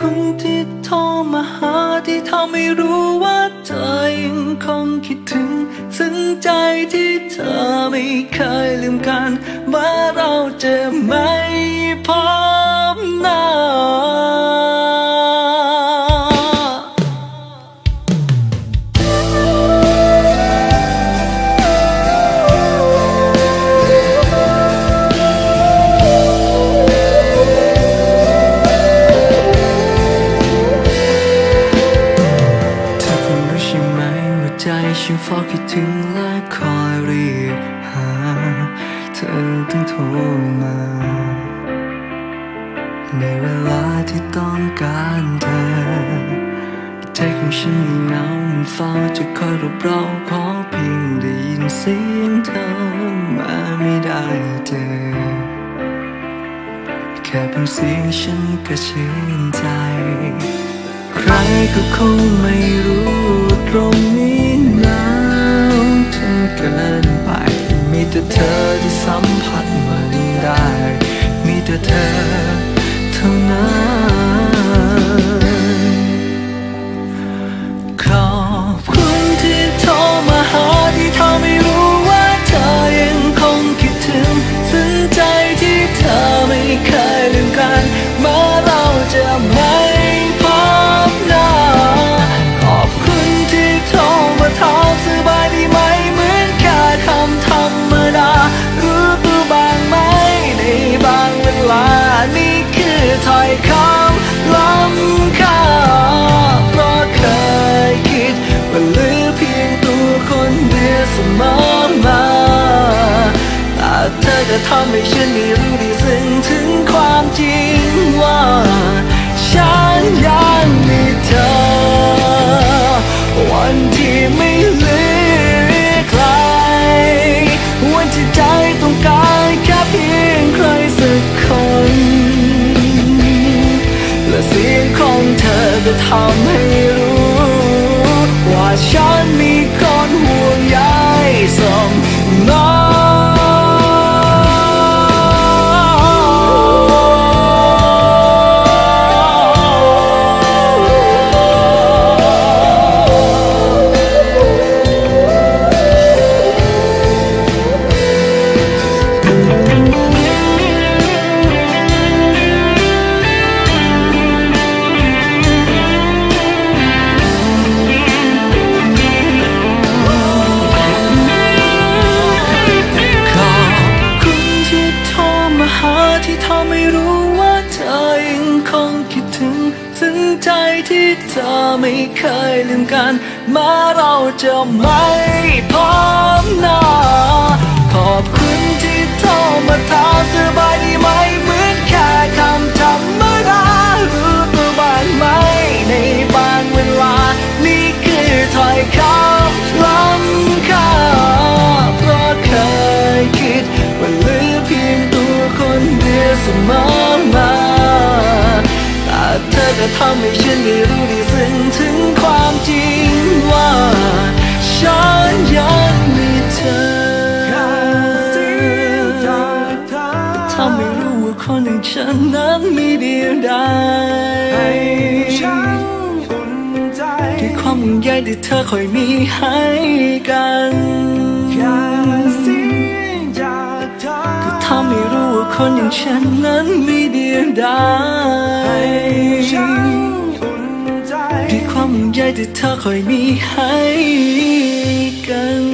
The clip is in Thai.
คนที่โทรมาหาที่ทำให้รู้ว่าเธอยังคงคิดถึงซึ่งใจที่เธอไม่เคยลืมกันว่าเราจะไม่พอ ฉันเฝ้าคิดถึงและคอยเรียกหา เธอต้องโทรมา ในเวลาที่ต้องการเธอ ใจของฉันเหงามันเฝ้าจะคอยรบเราขอเพียงได้ยินเสียงเธอมาไม่ได้เจอ แค่เพียงเสียงฉันก็ชื่นใจ ใครก็คงไม่รู้ตรงนี้ สัมผัสมันได้ มีแต่เธอเท่านั้น เหลือเพียงตัวคนเดียวเสมอมาแต่เธอจะทำให้ฉันได้รู้ได้ซึ้งถึงความจริงว่า ฉันยังมีเธอ วันที่ไม่เหลือใคร วันที่ใจต้องการแค่เพียงใครสักคนและเสียงของเธอก็ทำให้รู้ ว่าาที่ทำให้รู้ว่าเธอยังคงคิดถึงซึ้งใจที่เธอไม่เคยลืมกัน มาเราจะไม่พบหน้า ขอบคุณที่โทรมาถามสบายดีไหม จะทำให้ฉันได้รู้ได้ซึ้งถึงความจริงว่าฉันยังมีเธอทำให้รู้ว่าคนอย่างฉันนั้นมีเดียวดายด้วยความห่วงใยที่เธอคอยมีให้กัน คนอย่างฉันนั้นไม่เดียดาด้วยความใยที่เธอคอยมีให้กัน